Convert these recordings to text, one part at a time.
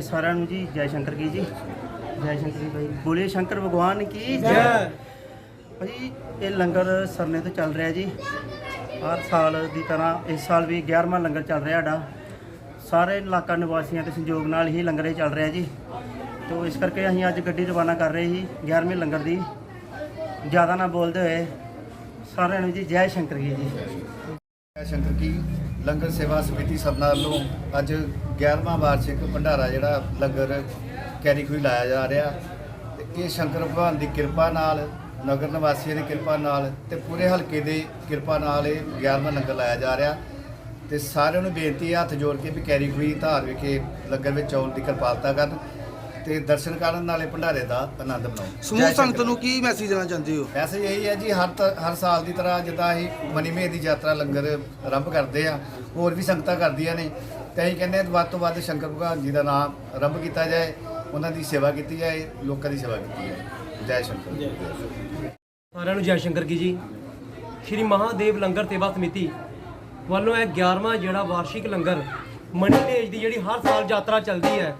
ਨੂੰ ਜੀ ਜੈ ਸ਼ੰਕਰ ਕੀ ਜੀ? ਜੈ ਸ਼ੰਕਰ ਜੀ ਭਾਈ ਬੋਲੇ ਸ਼ੰਕਰ ਭਗਵਾਨ ਕੀ ਜੈ? ਭਾਈ ਇਹ ਲੰਗਰ ਸਰਨੇ ਤੋਂ ਚੱਲ ਰਿਹਾ ਜੀ। ਹਰ ਸਾਲ ਦੀ ਤਰ੍ਹਾਂ ਇਸ ਸਾਲ ਵੀ 11ਵਾਂ ਲੰਗਰ ਚੱਲ ਰਿਹਾ ਸਾਡਾ। ਸਾਰੇ ਇਲਾਕਾ ਨਿਵਾਸੀਆਂ ਦੇ ਸੰਯੋਗ ਨਾਲ ਹੀ ਲੰਗਰ ਇਹ ਚੱਲ ਰਿਹਾ ਜੀ। ਤੋਂ ਇਸ ਕਰਕੇ ਅਸੀਂ ਅੱਜ ਗੱਡੀ ਰਵਾਨਾ ਕਰ ਰਹੇ ਸੀ 11ਵੇਂ ਲੰਗਰ ਦੀ। ਜ਼ਿਆਦਾ ਨਾ ਬੋਲਦੇ ਹੋਏ ਸਾਰਿਆਂ ਨੂੰ ਜੀ ਜੈ ਸ਼ੰਕਰ ਕੀ ਜੀ। ਜੈ ਸ਼ੰਕਰ ਕੀ? ਲੰਗਰ ਸੇਵਾ ਸਮਿਤੀ ਸਰਨਾ ਵੱਲੋਂ ਅੱਜ 11ਵਾਂ ਵਾਰਸ਼ਿਕ ਭੰਡਾਰਾ ਜਿਹੜਾ ਲੰਗਰ ਕੈਰੀ ਖੂਹੀ ਲਾਇਆ ਜਾ ਰਿਹਾ। ਤੇ ਇਹ ਸ਼ੰਕਰ ਭਗਵਾਨ ਦੀ ਕਿਰਪਾ ਨਾਲ, ਨਗਰ ਨਿਵਾਸੀਆਂ ਦੀ ਕਿਰਪਾ ਨਾਲ ਤੇ ਪੂਰੇ ਹਲਕੇ ਦੇ ਕਿਰਪਾ ਨਾਲ ਇਹ 11ਵਾਂ ਲੰਗਰ ਲਾਇਆ ਜਾ ਰਿਹਾ। ਤੇ ਸਾਰਿਆਂ ਨੂੰ ਬੇਨਤੀ ਹੈ ਹੱਥ ਜੋੜ ਕੇ ਵੀ ਕੈਰੀ ਖੁਈ ਧਾਰ ਵਿਖੇ ਲੰਗਰ ਵਿੱਚ ਆਉਣ ਦੀ ਕਿਰਪਾਲਤਾ ਕਰਨ। ਤੇ ਦਰਸ਼ਨ ਕਰਨ ਨਾਲੇ ਭੰਡਾਰੇ ਦਾ ਆਨੰਦ ਮਾਣੋ ਸਮੂਹ ਸੰਗਤ। ਨੂੰ ਕੀ ਮੈਸੇਜ ਦੇਣਾ ਚਾਹੁੰਦੇ ਹੋ? ਵੈਸੇ ਇਹੀ ਹੈ ਜੀ ਹਰ ਤ- ਹਰ ਸਾਲ ਦੀ ਤਰ੍ਹਾਂ ਜਿੱਦਾਂ ਅਸੀਂ ਮਨੀਮੇ ਦੀ ਯਾਤਰਾ ਲੰਗਰ ਆਰੰਭ ਕਰਦੇ ਆ ਹੋਰ ਵੀ ਸੰਗਤਾਂ ਕਰਦੀਆਂ ਨੇ। ਤੇ ਅਸੀਂ ਕਹਿੰਦੇ ਹਾਂ ਵੱਧ ਤੋਂ ਵੱਧ ਸ਼ੰਕਰ ਭਗਵਾਨ ਜੀ ਦਾ ਨਾਮ ਆਰੰਭ ਕੀਤਾ ਜਾਏ ਉਹਨਾਂ ਦੀ ਸੇਵਾ ਕੀਤੀ ਜਾਏ ਲੋਕਾਂ ਦੀ ਸੇਵਾ ਕੀਤੀ ਜਾਏ। ਜੈ ਸ਼ੰਕਰ। ਸਾਰਿਆਂ ਨੂੰ ਜੈ ਸ਼ੰਕਰ ਕੀ ਜੀ। ਸ਼੍ਰੀ ਮਹਾਦੇਵ ਲੰਗਰ ਸੇਵਾ ਸਮਿਤੀ ਵੱਲੋਂ ਇਹ 11ਵਾਂ ਜਿਹੜਾ ਵਾਰਸ਼ਿਕ ਲੰਗਰ ਮਣੀ ਭੇਜ ਦੀ ਜਿਹੜੀ ਹਰ ਸਾਲ ਯਾਤਰਾ ਚੱਲਦੀ ਹੈ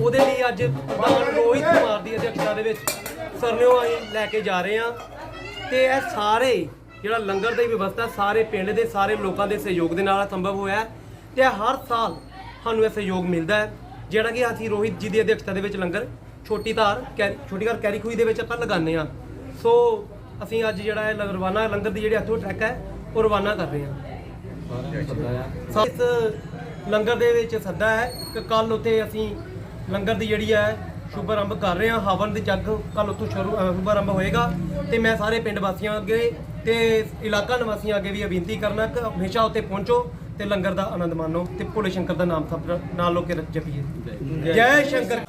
ਉਹਦੇ ਲਈ ਅੱਜ ਪ੍ਰਧਾਨ ਰੋਹਿਤ ਕੁਮਾਰ ਦੀ ਅਧਿਕਸ਼ਤਾ ਦੇ ਵਿੱਚ ਸਰਨਿਓ ਅਸੀਂ ਲੈ ਕੇ ਜਾ ਰਹੇ ਹਾਂ। ਤੇ ਇਹ ਸਾਰੇ ਜਿਹੜਾ ਲੰਗਰ ਦੀ ਵਿਵਸਥਾ ਸਾਰੇ ਪਿੰਡ ਦੇ ਸਾਰੇ ਲੋਕਾਂ ਦੇ ਸਹਿਯੋਗ ਦੇ ਨਾਲ ਸੰਭਵ ਹੋਇਆ ਤੇ ਹਰ ਸਾਲ ਸਾਨੂੰ ਇਹ ਸਹਿਯੋਗ ਮਿਲਦਾ ਹੈ ਜਿਹੜਾ ਕਿ ਅਸੀਂ ਰੋਹਿਤ ਜੀ ਦੀ ਅਧਿਕਸ਼ਤਾ ਦੇ ਵਿੱਚ ਲੰਗਰ ਛੋਟੀ ਧਾਰ ਛੋਟੀ ਧਾਰ ਕੈਰੀ ਖੂਹੀ ਦੇ ਵਿੱਚ ਆਪਾਂ ਲਗਾਉਂਦੇ ਹਾਂ। ਸੋ ਅਸੀਂ ਅੱਜ ਜਿਹੜਾ ਹੈ ਰਵਾਨਾ ਲੰਗਰ ਦੀ ਜਿਹੜੀ ਹੱਥੋਂ ਟਰੈਕ ਹੈ ਉਹ ਰਵਾਨਾ ਕਰ ਰਹੇ ਹਾਂ। ਇਸ ਲੰਗਰ ਦੇ ਵਿੱਚ ਸੱਦਾ ਹੈ ਕਿ ਕੱਲ ਉੱਥੇ ਅਸੀਂ ਲੰਗਰ ਦੀ ਜਿਹੜੀ ਹੈ ਸ਼ੁਭ ਆਰੰਭ ਕਰ ਰਹੇ ਹਾਂ। ਹਵਨ ਦੀ ਜੱਗ ਕੱਲ ਉੱਥੋਂ ਸ਼ੁਰੂ ਅ, ਸ਼ੁਭ ਆਰੰਭ ਹੋਏਗਾ। ਤੇ ਮੈਂ ਸਾਰੇ ਪਿੰਡ ਵਾਸੀਆਂ ਅੱਗੇ ਤੇ ਇਲਾਕਾ ਨਿਵਾਸੀਆਂ ਅੱਗੇ ਵੀ ਇਹ ਬੇਨਤੀ ਕਰਨਾ ਕਿ ਹਮੇਸ਼ਾ ਉੱਥੇ ਪਹੁੰਚੋ ਤੇ ਲੰਗਰ ਦਾ ਆਨੰਦ ਮਾਣੋ ਤੇ ਭੋਲੇ ਸ਼ੰਕਰ ਦਾ ਨਾਮ ਸਭ ਨਾਲ ਲੋ ਕੇ ਜਪੀਏ। ਜੈ ਸ਼ੰਕਰ।